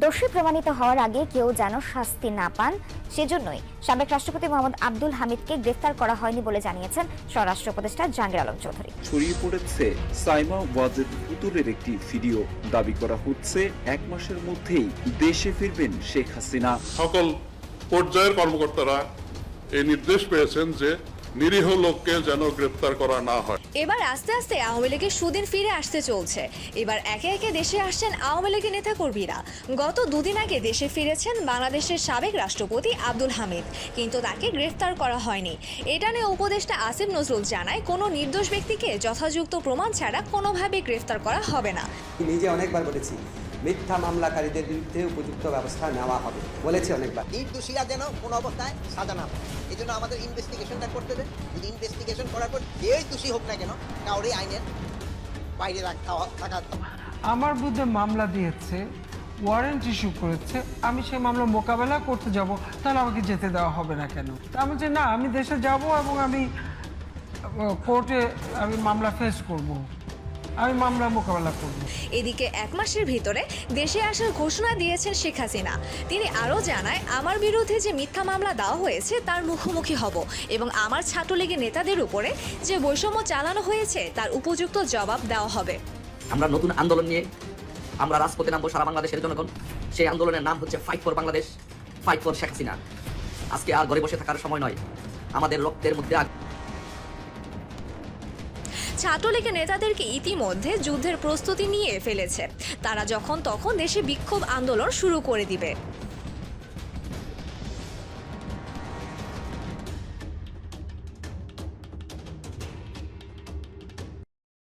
দোষী প্রমাণিত হওয়ার আগে কেউ যেন শাস্তি না পান সেজন্যই সাবেক রাষ্ট্রপতি মোহাম্মদ আব্দুল হামিদকে গ্রেফতার করা হয়নি বলে জানিয়েছেন স্বরাষ্ট্র উপদেষ্টা জাহাঙ্গীর আলম চৌধুরী। ছড়িয়ে পড়েছে সাইমা ওয়াজেদ পুতুলের একটি ভিডিও। দাবি করা হচ্ছে এক মাসের মধ্যেই দেশে ফিরবেন শেখ হাসিনা। সকল পর্যায়ের কর্মকর্তারা এই নির্দেশ পেয়েছেন যে নিরীহ লোককে যেন গ্রেপ্তার করা না হয়। এবার আস্তে আস্তে আওয়ামী লীগের সুদিন ফিরে আসতে চলছে। এবার একে একে দেশে আসছেন আওয়ামী লীগের নেতাকর্মীরা। গত দুদিন আগে দেশে ফিরেছেন বাংলাদেশের সাবেক রাষ্ট্রপতি আব্দুল হামিদ কিন্তু তাকে গ্রেফতার করা হয়নি। এটা নিয়ে উপদেষ্টা আসিফ নজরুল জানায় কোনো নির্দোষ ব্যক্তিকে যথাযুক্ত প্রমাণ ছাড়া কোনোভাবে গ্রেফতার করা হবে না। নিজে অনেকবার বলেছি মিথ্যা মামলাকারীদের বিরুদ্ধে উপযুক্ত ব্যবস্থা নেওয়া হবে বলেছি অনেকবার। নির্দোষীরা যেন কোনো অবস্থায় সাজা না পায়। এই জন্য আমাদের ইনভেস্টিগেশনটা করতে দেন। যদি ইনভেস্টিগেশন করার পর যেই দোষী হোক না কেন কাউরে আইনের বাইরে রাখা থাকা আমার বিরুদ্ধে মামলা দিয়েছে ওয়ারেন্ট ইস্যু করেছে আমি সেই মামলা মোকাবেলা করতে যাব তাহলে আমাকে যেতে দেওয়া হবে না কেন? তা আমি যে না আমি দেশে যাব এবং আমি কোর্টে আমি মামলা ফেস করব। আমি মামলা মোকাবেলা করব। এদিকে এক মাসের ভিতরে দেশে আসার ঘোষণা দিয়েছেন শেখ হাসিনা। তিনি আরও জানায় আমার বিরুদ্ধে যে মিথ্যা মামলা দেওয়া হয়েছে তার মুখোমুখি হব এবং আমার ছাত্রলীগের নেতাদের উপরে যে বৈষম্য চালানো হয়েছে তার উপযুক্ত জবাব দেওয়া হবে। আমরা নতুন আন্দোলন নিয়ে আমরা রাজপথে নামবো সারা বাংলাদেশের জনগণ। সেই আন্দোলনের নাম হচ্ছে fight for Bangladesh fight for Sheikh Hasina আজকে আর ঘরে বসে থাকার সময় নয়। আমাদের রক্তের মধ্যে আগ- ছাত্রলীগের নেতাদেরকে ইতিমধ্যে যুদ্ধের প্রস্তুতি নিয়ে ফেলেছে। তারা যখন তখন দেশে বিক্ষোভ আন্দোলন শুরু করে দিবে।